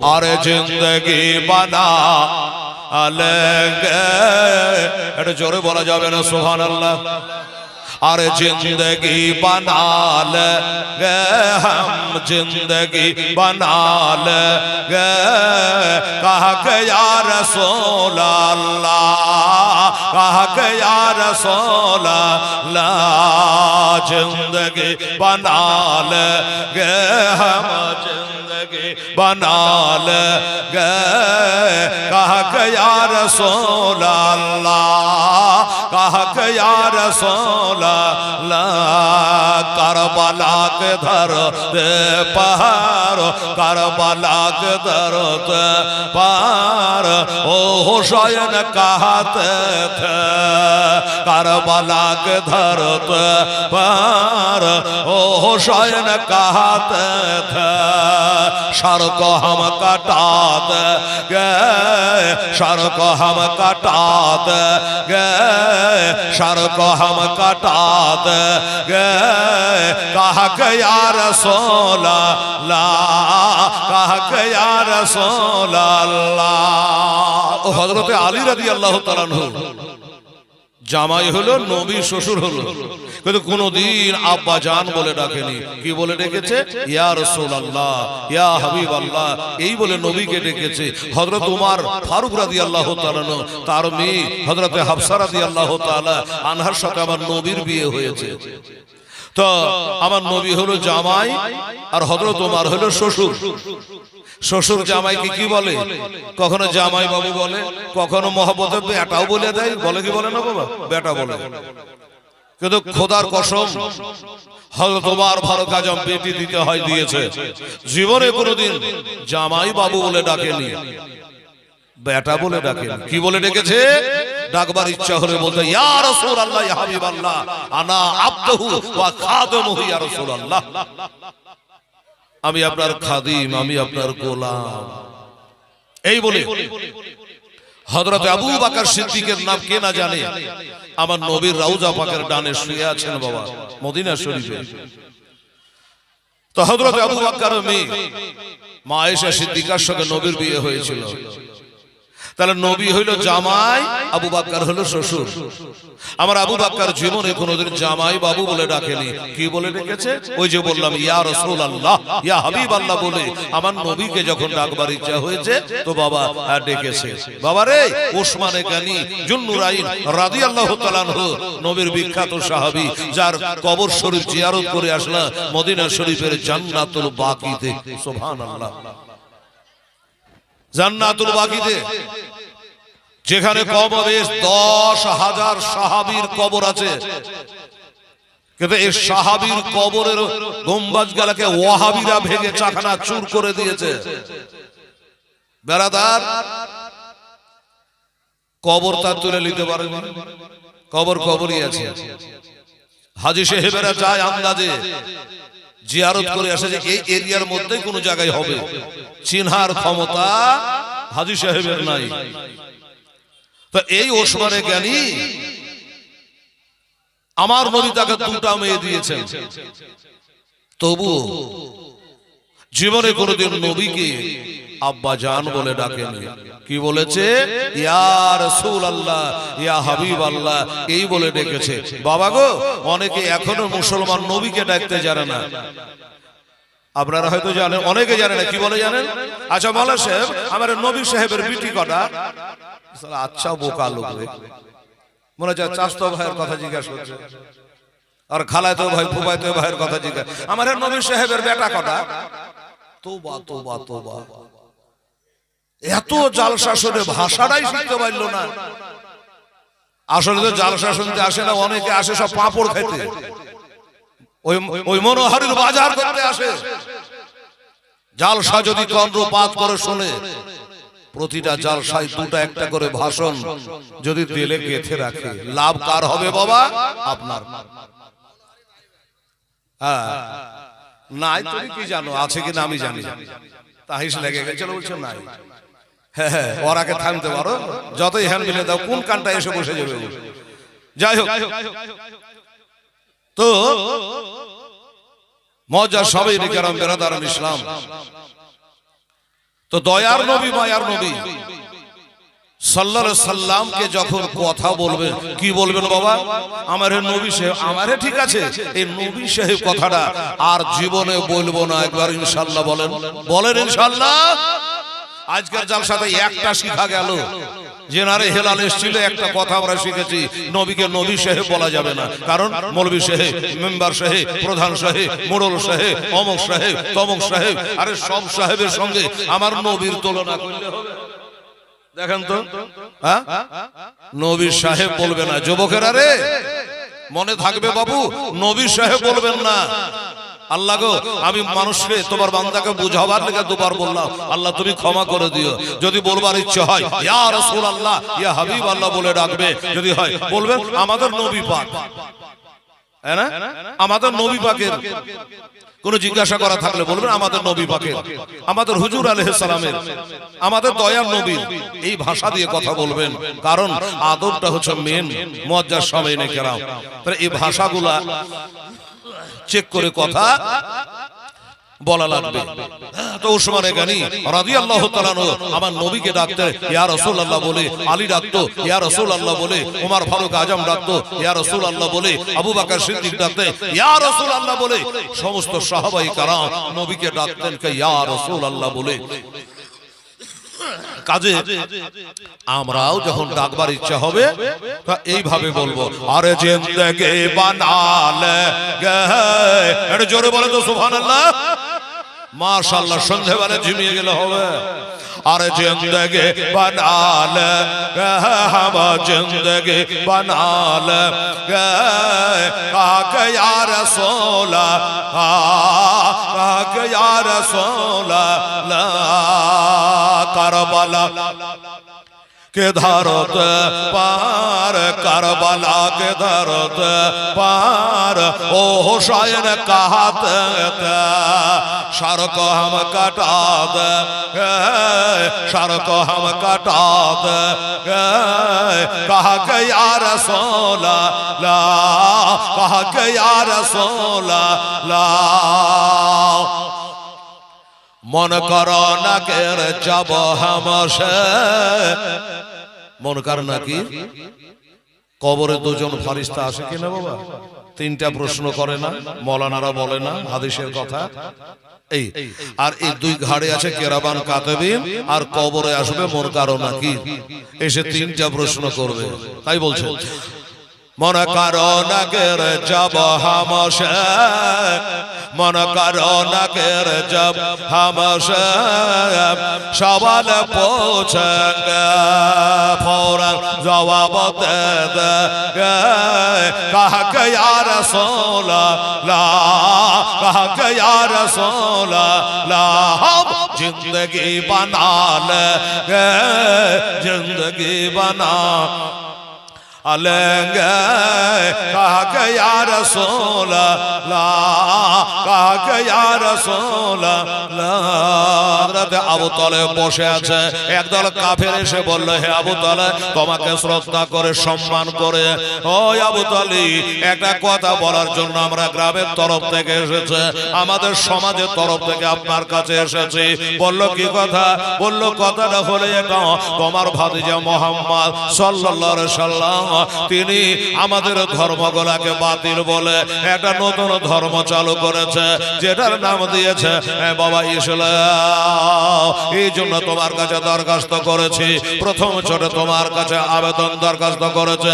और जिंदगी बना लेंगे এটা জোরে বলা যাবে না সুহান আল্লাহ और जिंदगी बना लेंगे हम जिंदगी बना लेंगे कहा के या रसूल अल्लाह कहा के या रसूल अल्लाह जिंदगी बना लेंगे हम जिंदगी बना लेंगे कहा के या रसूल अल्लाह कहा के या रसूल अल्लाह करबला के धरते पहाड़ करबला के धरते पार ओ हुसैन कहते थे करबला के धरते पार ओ हुसैन कहते थे सर को हम कटाते गए सर को हम कटाते गए शर को हम कटात गए कहा गया रसोला ला कहा गया रसोला ला हजरत आली रदी अल्लाह तला জামাই হলো নবী শ্বশুর হলো। কিন্তু কোনদিন আব্বা জান বলে ডাকেনি। কি বলে ডেকেছে? ইয়া রসুল আল্লাহ ইয়া হাবিব আল্লাহ এই বলে নবীকে ডেকেছে। হজরত উমার ফারুক রাদি আল্লাহ তালানো তার মেয়ে হজরতে হাফসা রাদি আল্লাহ তালা আনহার সাথে আমার নবীর বিয়ে হয়েছে। তো আমার নবী হলো জামাই আর হজরত তোমার হলো শ্বশুর। শ্বশুর জামাইকে কি বলে? কখনো জামাই বাবু বলে, কখনো মহব্বতে বেটাও বলে দেয়, বলে কি বলে না বাবা? বেটা বলে। কিন্তু খোদার কসম হয়তো তোমার ফারুক আজম বেটি দিতে হয়, দিয়েছে। জীবনে কোনোদিন জামাই বাবু বলে ডাকেনি, বেটা বলে ডাকেনি। কি বলে ডেকেছে? ডাকবার ইচ্ছা হলে বলতে আনা ওয়া আমি আপনার খাদিম, আমি আপনার গোলাম। এই বলে হযরত আবু বকর সিদ্দিকের নাম কে না জানে? আমার নবীর রাউজা পাকের ডানে শুয়ে আছেন বাবা, মদিনা শরীফে। তো হযরত আবু বকর মেয়ে মা আয়েশা সিদ্দিকার সঙ্গে নবীর বিয়ে হয়েছিল। তাহলে নবী হইল জামাই আবু বাক্কার হলো শ্বশুর। আমার আবু বাক্কার জীবনে কোনোদিন জামাই বাবু বলে ডাকেনি। কি বলে ডেকেছে? ওই যে বললাম ইয়া রসুল আল্লাহ ইয়া হাবিব আল্লাহ বলে আমার নবীকে যখন ডাকবার ইচ্ছা হয়েছে তো বাবা আহ, ডেকেছে। বাবা রে ওসমানে গানি জুন্নুরাইন রাদি আল্লাহ তালানহু নবীর বিখ্যাত সাহাবি যার কবর শরীফ জিয়ারত করে আসলাম মদিনা শরীফের জান্নাতুল বাকিতে। সুবহানাল্লাহ। জান্নাতুল বাকিতে যেখানে কবরের দশ হাজার সাহাবীর কবর আছে। কিন্তু এই সাহাবীর কবরের গম্বাজ গালাকে ওয়াহাবিরা ভেঙে চাখানা চুর করে দিয়েছে। বেড়াদার কবর তার তুলে নিতে পারে কবর কবরই আছে। হাজি সাহেবেরা যায় আন্দাজে। জিয়ারত করে আসে যে এই এরিয়ার মধ্যে কোনো জায়গায় হবে। চিনহার ক্ষমতা হাজি সাহেবের নাই। তো এই ওসমানে জ্ঞানী আমার নদী তাকে দুটা মেয়ে দিয়েছেন। তবু জীবনে কোনোদিন নবীকে আব্বা জান বলে ডাকেনি। কি বলেছে? ইয়া রাসূল আল্লাহ ইয়া হাবিব আল্লাহ এই বলে ডেকেছে। বাবা গো অনেকে এখনও মুসলমান নবীকে ডাকতে জানে না। আপনারা হয়তো জানেন অনেকে জানে না। কি বলে জানেন? আচ্ছা মালা সাহেব আমার নবী সাহেবের বিটি কটা? আচ্ছা বোকা লোক মনে হচ্ছে চাস্তো ভাইয়ের কথা জিজ্ঞাসা করছে। আর খালায় তো ভাই ফুবাই তো ভাইয়ের কথা জিজ্ঞাসা আমার নবী সাহেবের বেটা কটা? তোবা তোবা তোবা। এত জালসা শুনে ভাষাটাই শিখতে পারল না। আসলে তো জালসা শুনতে আসে না অনেকে আসে সব পাঁপড় খেতে। ওই ওই মনোহরের বাজার করতে আসে। জালসা যদি কর্ণপাত করে শোনে প্রতিটা জালসায় দুটা একটা করে ভাষণ যদি তেলে গেথে রাখে লাভ কার হবে বাবা? আপনার। হ্যাঁ। নাই তুমি কি জানো? আছে কিনা আমি জানি। তাহিস লেগে গেছে বলছো নাই। হ্যাঁ হ্যাঁ ওরাকে থামতে পারো। যতই হ্যান্ড মিলে দাও, কোন কানটা এসে বসে যাবে? যাই হোক। তো মজা সবাই কেরাম বেরাদার ইসলাম। তো দয়ার নবী, মায়ার নবী সাল্লাহ সাল্লামকে যখন কথা বলবেন, কি বলবেন বাবা? আমার নবী সাহেব আমার ঠিক আছে। এই নবী সাহেব কথাটা আর জীবনে বলব না, একবার ইনশাল্লাহ বলেন। বলেন ইনশাল্লাহ। আজকের জাল সাথে একটা শিখা গেল জেনারে হেলাল এসেছিল একটা কথা আমরা শিখেছি। নবীকে নবী সাহেব বলা যাবে না। কারণ মৌলবী সাহেব মেম্বার সাহেব প্রধান সাহেব মোড়ল সাহেব অমক সাহেব তমক সাহেব আরে সব সাহেবের সঙ্গে আমার নবীর তুলনা করলে হবে। দেখেন তো হ্যাঁ? নবী সাহেব বলবে না। যুবকেরা রে মনে থাকবে বাবু নবী সাহেব বলবেন না। আল্লাহ গো, আমি মানুষকে তোমার বান্দাকে বুঝাবার লেগে দুবার বললাম, আল্লাহ তুমি ক্ষমা করে দিও। যদি বলবার ইচ্ছে হয়, ইয়া রাসূল আল্লাহ ইয়া হাবিব আল্লাহ বলে ডাকবে। যদি হয়, বলবেন, আমাদের নবী পাক। হ্যাঁ? আমাদের নবী পাকের কোন জিজ্ঞাসা করা থাকলে বলবেন, আমাদের নবী পাকের। আমাদের হুজুর আলহ সালামের, আমাদের দয়ার নবী এই ভাষা দিয়ে কথা বলবেন। কারণ আদবটা হচ্ছে মেন মজ্জার সময় তাহলে এই ভাষাগুলা চেক করে কথা বলা লাগবে। তো উসমানে গানি রাদিয়াল্লাহু তাআলা আমার নবীকে ডাকতে ইয়া রাসূলুল্লাহ বলে আলী ডাকতো ইয়া রাসূলুল্লাহ বলে ওমর ফারুক আজম ডাকতো ইয়া রাসূলুল্লাহ বলে আবু বকর সিদ্দিক ডাকতে ইয়া রাসূলুল্লাহ বলে সমস্ত সাহাবাই কারাম নবীকে ডাকতেন কে ইয়া রাসূলুল্লাহ বলে। কাজে, আমরাও যখন ডাকবার ইচ্ছা হবে এইভাবে বলব। আরে জিন্দগে বানাল এটা জোরে বলে তো, সুবহানাল্লাহ। মাশাআল্লাহ, সন্ধেবেলা ঝিমিয়ে গেলে হবে। আরে জিন্দগি বনাল হম জিন্দগি বনাল কাকে ইয়া রাসূলা কাকে ইয়া রাসূলা লা কারবালা के धरत पार करबला के धरत पार ओ हुसैन कहत सर को हम कटा दे सर को हम कटा दे कह के यार सोला ला कह के यार सोला ला মন কর নাকের যাব হামসে। মন কর নাকি কবরে দুজন ফারিস্তা আসে কিনা বাবা? তিনটা প্রশ্ন করে না মলানারা বলে না হাদিসের কথা। এই আর এই দুই ঘাড়ে আছে কেরাবান কাতেবিন আর কবরে আসবে মন কারও নাকি এসে তিনটা প্রশ্ন করবে। তাই বলছে মন কারণের জব হামস মন কারণের জব হামস সবাল পৌঁছ ফৌরন জবাব কাহকে আর সোলা লা সোলা লা জিন্দগি বানাল। জিন্দগি বানা। अलंगे कहा के यार सोला ला कहा के यार सोला ला হযরত আবু তালেব বসে আছে একদল কাফের এসে বলল হে আবু তালেব তোমাকে শ্রদ্ধা করে সম্মান করে ওই আবু তালি একটা কথা বলার জন্য আমরা গ্রামের তরফ থেকে এসেছে আমাদের সমাজের তরফ থেকে আপনার কাছে এসেছি বলল কি কথা বলল কথাটা হলে এটা তোমার ভাতিজা মোহাম্মদ সাল্লাল্লাহু আলাইহি সাল্লাম তিনি আমাদের ধর্মগুলাকে বাতিল বলে একটা নতুন ধর্ম চালু করেছে, যেটার নাম দিয়েছে বাবা ইসলাম, এই জন্য তোমার কাছে দরখাস্ত করেছি। প্রথম ছোট তোমার কাছে আবেদন দরখাস্ত করেছে।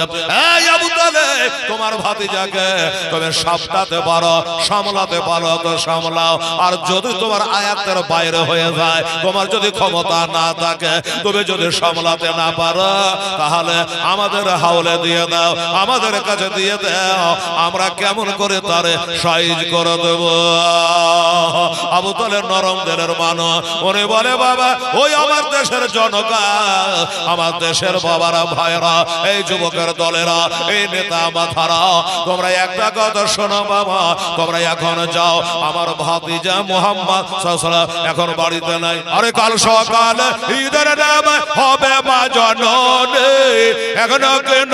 তোমার ভাতিজাকে তুমি সাপটাতে পারো, সামলাতে পারো, তো সামলাও। আর যদি তোমার আয়াতের বাইরে হয়ে যায়, তোমার যদি ক্ষমতা না থাকে, তুমি যদি সামলাতে না পারো, তাহলে আমাদের হাওলে দিয়ে দাও, আমাদের কাছে দিয়ে দাও, আমরা কেমন করে তারে সাইজ করে দেব? আবু তালের নরম দিলের মানো ওরে বলে, বাবা, ওই আমার দেশের জনকা, আমার দেশের বাবারা ভাইরা এই যুবকের দলেরা, এই নেতা মাথারা, তোমরা একটা কথা শোনো, বাবা, তোমরা এখন যাও, আমার ভাতিজা মোহাম্মদ এখন বাড়িতে নাই। আরে কাল সকালে, ঈদের নাম হবে মা জননে। এখনও কেন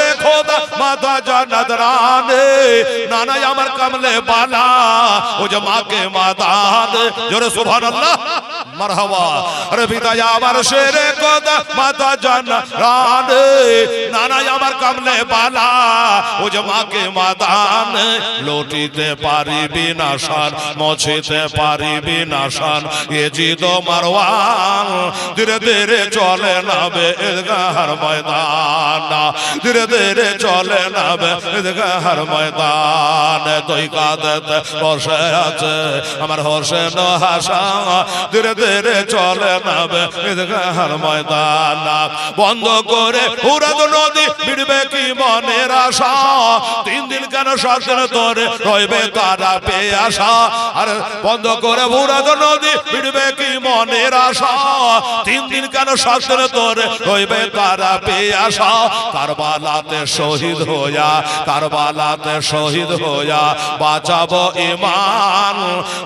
খোদা মাতা যা নদরানে নানাই আমার কামলে বালা ও যে মাকে মাদান জোরে সুবহানাল্লাহ মারহাবা। আরে আমার শেরে খোদা মাতা নানাই আমার কামলে বালা। ও মাদান লটিতে মছিতে মারওয়ান, ধীরে ধীরে চলে নাবে ঈদগাহর ময়দান। ধীরে ধীরে চলে নাবে ঈদগাহর ময়দান। তুই কাঁদতে বসে আছে আমার হোসেন হাসা ধীরে ধীরে চলে ঈদগাহর ময়দান বন্ধ করে পুরাদ নদী মিটবে কি মনের আশা? তিন দিন কেন শাসন তোরে রইবে তারা পেয়ে আসা আর বন্ধ করে পুরাদ নদী মিটবে কি মনের আশা? তিন দিন কেন শাসন তোরে রইবে তারা পেয়ে আসা কারবালাতে শহীদ হইয়া, কারবালাতে শহীদ হইয়া বাঁচাবো ইমান।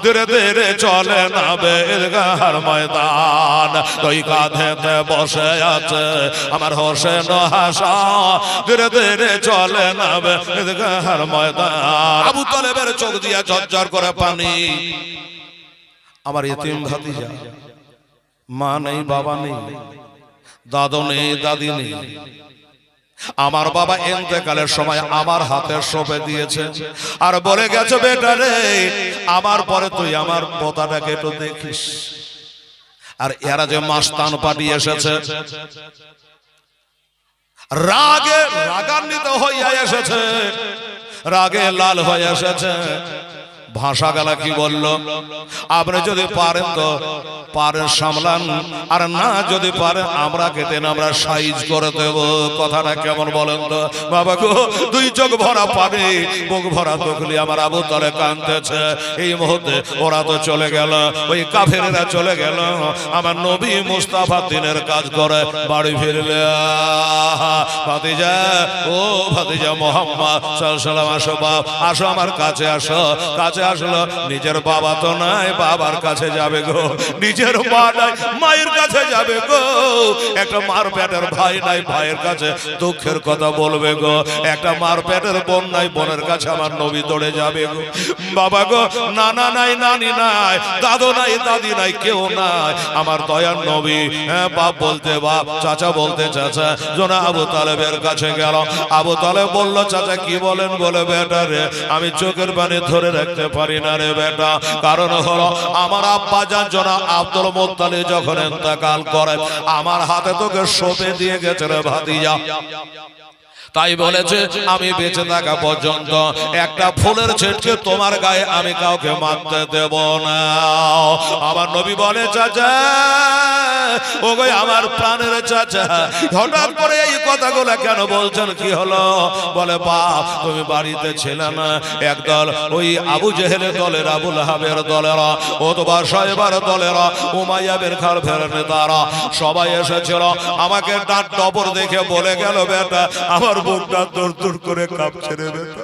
ধীরে ধীরে চলে নাবে ঈদগাহর ময়দান। তুই কাঁধেতে বসে আছে আমার হোসেন হাসা। ধীরে ধীরে চলে নাবে ঈদগাহর ময়দান। আবু তালেবের চোখ দিয়া ঝরঝর করে পানি। আমার ইতিম ভাতিজা, মা নেই, বাবা নেই, দাদু নেই, দাদি নেই। আমার বাবা এতেকালের সময় আমার হাতে সঁপে দিয়েছে। আর বলে গেছে, বেটা রে, আমার পরে তুই আমার পোতাটাকে একটু দেখিস। আর এরা যে মাস্তান পাটি এসেছে। রাগে রাগান্বিত হইয়া এসেছে। রাগে লাল হয়ে এসেছে। ভাষা গেলা কি বলল? আপনি যদি পারেন তো পারেন সামলান, আর না যদি পারেন, আমরা কেতেন আমরা সাইজ করে দেব। কথাটা কেমন বলেন তো? বাবা গো, দুই চোখ ভরা পানি, মুখ ভরা তখলি আমার আবু তলে কাঁদতেছে। এই মুহূর্তে ওরা তো চলে গেল, ওই কাফেরেরা চলে গেল। আমার নবী মুস্তাফা দিনের কাজ করে, বাড়ি ফিরলে। ভাতিজা, ও ভাতিজা মোহাম্মদ আসো বাপ আসো, আমার কাছে আসো। কাছে আসলো। নিজের বাবা তো নাই, বাবার কাছে যাবে গো। নিজের মা নাই, মায়ের কাছে যাবে গো। একটা মার পেটের ভাই নাই, ভাইয়ের কাছে দুঃখের কথা বলবে গো। একটা মার পেটের বোন নাই, বোনের কাছে আমার নবী দৌড়ে যাবে গো। বাবা গো, নানা নাই, নানি নাই, দাদু নাই, দাদি নাই, কেউ নাই। আমার দয়ার নবী হ্যাঁ বাপ বলতে বাপ, চাচা বলতে চাচা। জোনা আবু তালেবের কাছে গেল। আবু তালেব বলল, চাচা, কি বলেন বলে বেটা রে? আমি চোখের পানি ধরে রাখতে পারি না রে বেটা। কারণ হলো, আমার আব্বা যান জনা আব্দুল মোত্তালি যখন ইন্তেকাল করেন আমার হাতে তোকে সোপে দিয়ে গেছে রে ভাতিজা। তাই বলেছে আমি বেঁচে থাকা পর্যন্ত একটা ফুলের ছেটকে তোমার গায়ে আমি কাউকে মারতে দেব না। আমার নবী বলে চাচা ও গো আমার প্রাণের চাচা হঠাৎ করে এই কথাগুলো কেন বলছেন? কি হলো? বলে বাপ তুমি বাড়িতে ছিলে না। একদল ওই আবু জেহেলের দলের আবুল হাবের দলেরা অথবা সাহেবার দলেরা উমাইয়াবের খাল ফেরের নেতারা সবাই এসেছিল। আমাকে ডাক টপর দেখে বলে গেল বেটা আমার বুকটা দূর দূর করে কাঁপছে রে বেটা।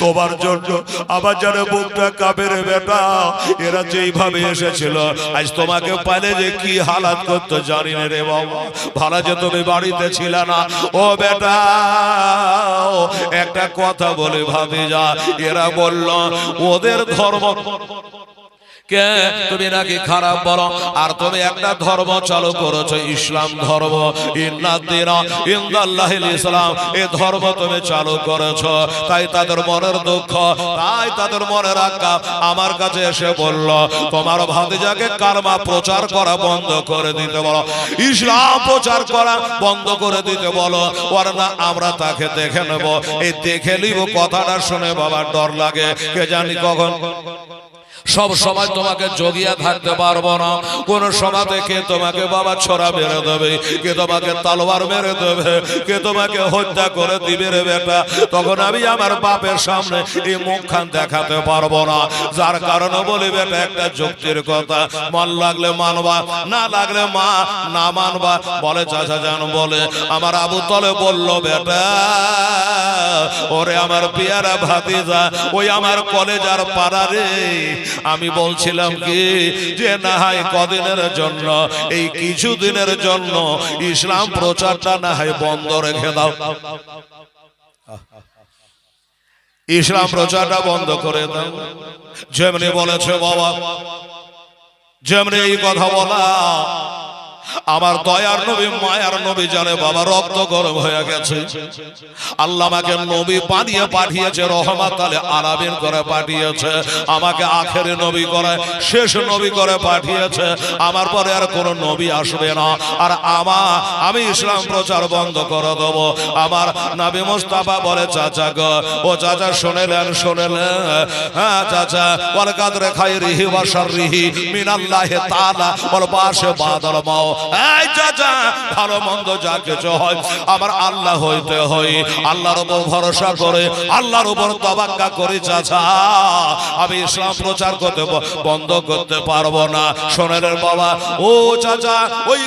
তোমার জন্য আমার যেন বুকটা কাঁপে রে বেটা। এরা যেইভাবে এসেছিল, আজ তোমাকে পালে যে কি হালাত করতো জানি না রে বাবা। ভালো যে তুমি বাড়িতে ছিল না। ও বেটা, একটা কথা বলে ভাবি যা। এরা বলল, ওদের ধর্ম কে? তুমি নাকি খারাপ বলো? আর তুমি একটা ধর্ম চালু করেছ, ইসলাম ধর্ম। ইসলাম এই ধর্ম তুমি চালু করেছ। তাই তাদের মনের দুঃখ, তাই তাদের মনের আজ্ঞা আমার কাছে এসে বলল, তোমার ভাতিজাকে কালমা প্রচার করা বন্ধ করে দিতে বলো। ইসলাম প্রচার করা বন্ধ করে দিতে বলো। ওর না আমরা তাকে দেখে নেব। এই দেখে নিব, কথাটা শুনে বাবার ডর লাগে। কে জানি কখন সব সময় তোমাকে জগিয়ে থাকতে পারব না। কোন সময় কে তোমাকে বাবা ছড়া মেরে দেবে, কে তোমাকে তালোয়ার মেরে দেবে, কে তোমাকে হত্যা করে দিবে রে বেটা। তখন আমি আমার বাপের সামনে এই মুখখান দেখাতে পারব না। যার কারণে বলি বেটা, একটা যুক্তির কথা, মন লাগলে মানবা, না লাগলে মা, না মানবা। বলে চাচা জান বলে, আমার আবু তলে বলল, বেটা, ওরে আমার পিয়ারা ভাতিজা, ওই আমার কলেজার পাড়া রে আমি বলছিলাম কি যে, না হয় কদিনের জন্য, এই কিছু দিনের জন্য ইসলাম প্রচারটা না হয় বন্ধ রেখে দাও। ইসলাম প্রচারটা বন্ধ করে দাও। যেমনি বলেছে বাবা, যেমনি এই কথা বলা আমার দয়ার নবী মায়ার নবী জানে বাবা রক্ত গরম হয়ে গেছে। আল্লাহ আমাকে নবী বানিয়ে পাঠিয়েছে রহমাত আলে আলামিন করে পাঠিয়েছে। আমাকে আখেরে নবী করে শেষ নবী করে পাঠিয়েছে। আমার পরে আর কোন নবী আসবে না। আর আমা আমি ইসলাম প্রচার বন্ধ করে দেব। আমার নবী মোস্তাফা বলে চাচা গো ও চাচা শুনেলেন শুনেলেন হ্যাঁ চাচা ওয়াল কাদরে খাইরিহি ওয়া শাররিহি মিনাল্লাহি তাআলা ওয়াল বাসে বাদল মাও এই চাচা, ভালো মন্দ যা কিছু হয়, আমার আল্লাহ হইতে হয়। আল্লাহর উপর ভরসা করে, আল্লাহর উপর তবাক্কা চাচা। আমি ইসলাম প্রচার করতে বন্ধ করতে পারব না। বাবা, ও চাচা, ওই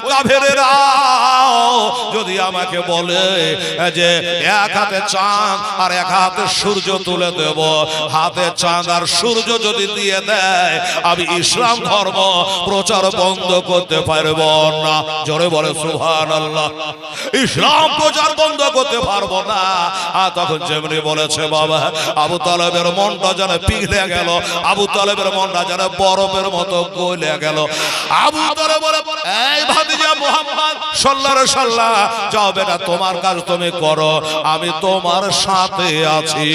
যদি আমাকে বলে যে এক হাতে চাঁদ আর এক হাতে সূর্য তুলে দেব, হাতে চাঁদ আর সূর্য যদি দিয়ে দেয়, আমি ইসলাম ধর্ম প্রচার বন্ধ করতে পারব না। জোরে বলে সুহান আল্লাহ ইসলাম প্রচার বন্ধ করতে পারব না। আর তখন যেমনি বলেছে বাবা, আবু তালেবের মনটা যেন পিঘলে গেল, আবু তালেবের মনটা যেন বরফের মতো গলে গেল। আবু তালেব বলে, এই ভাতিজা মোহাম্মদ তোমার কাজ তুমি করো, আমি তোমার সাথে আছি।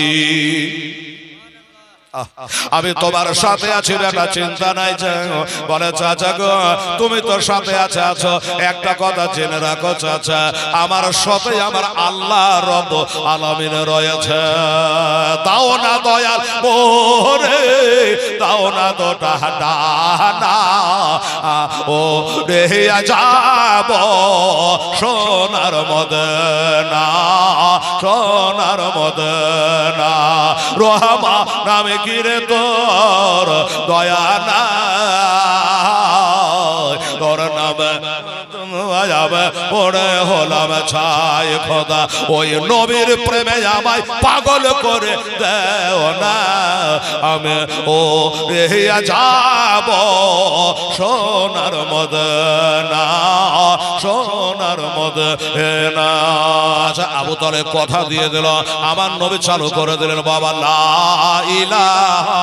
আমি তোমার সাথে আছি বেটা চিন্তা নাই বলে চাচা গো তুমি তোর সাথে আছে আছো। একটা কথা জেনে রাখো চাচা আমার সাথে আমার আল্লাহ রব আলমিন রয়েছে। তাও না দয়াল মোরে তাও না তো ডানা। ও রে যাব সোনার মদনা। সোনার মদনা। রহমা নামে গিরে তোর? দয়া না তোর নামে যাবে পড়ে হলাম ছাই খোদা। ওই নবীর প্রেমে আমায় পাগল করে দেও না। আমি ও রেহিয়া যাব সোনার মদনা সোনার মদনা। আচ্ছা আবু তলে কথা দিয়ে দিল, আমার নবী চালু করে দিলেন, বাবা, লা ইলাহা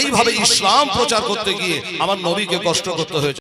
এইভাবে ইসলাম প্রচার করতে গিয়ে আমার নবীকে কষ্ট করতে হয়েছে।